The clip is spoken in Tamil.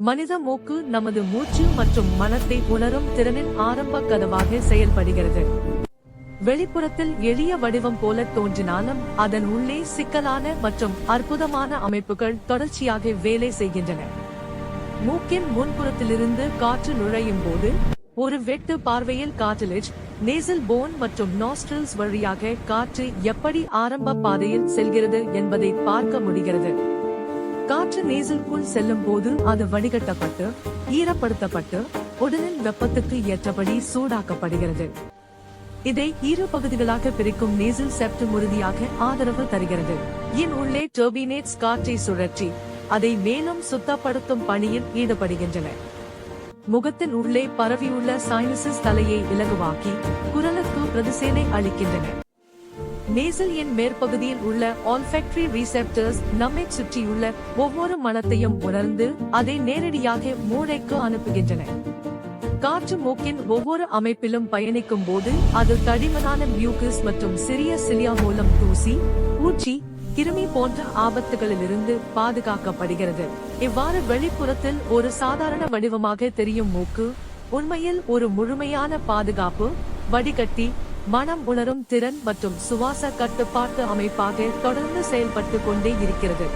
மனித மூக்கு நமது மூச்சு மற்றும் மனத்தை உணரும் திறனின் ஆரம்ப கதவாக செயல்படுகிறது. வெளிப்புறத்தில் எளிய வடிவம் போல தோன்றினாலும் அதன் உள்ளே சிக்கலான மற்றும் அற்புதமான அமைப்புகள் தொடர்ச்சியாக வேலை செய்கின்றன. மூக்கின் முன்புறத்திலிருந்து காற்று நுழையும் போது ஒரு வெட்டு பார்வையில் காட்டிலேஜ் நேசல் போன் மற்றும் நாஸ்ட்ரல்ஸ் வழியாக காற்று எப்படி ஆரம்ப பாதையில் செல்கிறது என்பதை பார்க்க முடிகிறது. காற்று நேசலுக்குள் செல்லும் போது அது வடிகட்டப்பட்டு ஈரப்படுத்தப்பட்டு உடலின் வெப்பத்துக்கு ஏற்றபடி சூடாக்கப்படுகிறது. இதை இரு பகுதிகளாக பிரிக்கும் நேசல் செப்டம் உறுதியாக ஆதரவு தருகிறது. இன் உள்ளே டர்பினேட்ஸ் காற்றை சுழற்றி அதை மேலும் சுத்தப்படுத்தும் பணியில் ஈடுபடுகின்றன. முகத்தின் உள்ளே பரவியுள்ள சைனசிஸ் தலையை இலகுவாக்கி குரலுக்கு பிரதிசேனை அளிக்கின்றன. நேசல் என் மேற்பகுதியில் உள்ள ஆல்ஃபேக்டரி ரீசெப்டர்ஸ் நம்மை சுற்றியுள்ள ஒவ்வொரு மனத்தையும் உணர்ந்து அதை நேரடியாக மூளைக்கு அனுப்புகின்றன. காற்று மூக்கின் ஒவ்வொரு அமைப்பிலும் பயணிக்கும் போது அது தடிமனான மியூக்கஸ் மற்றும் சிறிய சிலியா மூலம் தூசி பூச்சி கிருமி போன்ற ஆபத்துகளிலிருந்து பாதுகாக்கப்படுகிறது. இவ்வாறு வெளிப்புறத்தில் ஒரு சாதாரண வடிவமாக தெரியும் மூக்கு உண்மையில் ஒரு முழுமையான பாதுகாப்பு வடிகட்டி மனம் உணரும் திறன் மற்றும் சுவாச கட்டுப்பாட்டு அமைப்பாக தொடர்ந்து செயல்பட்டு கொண்டே இருக்கிறது.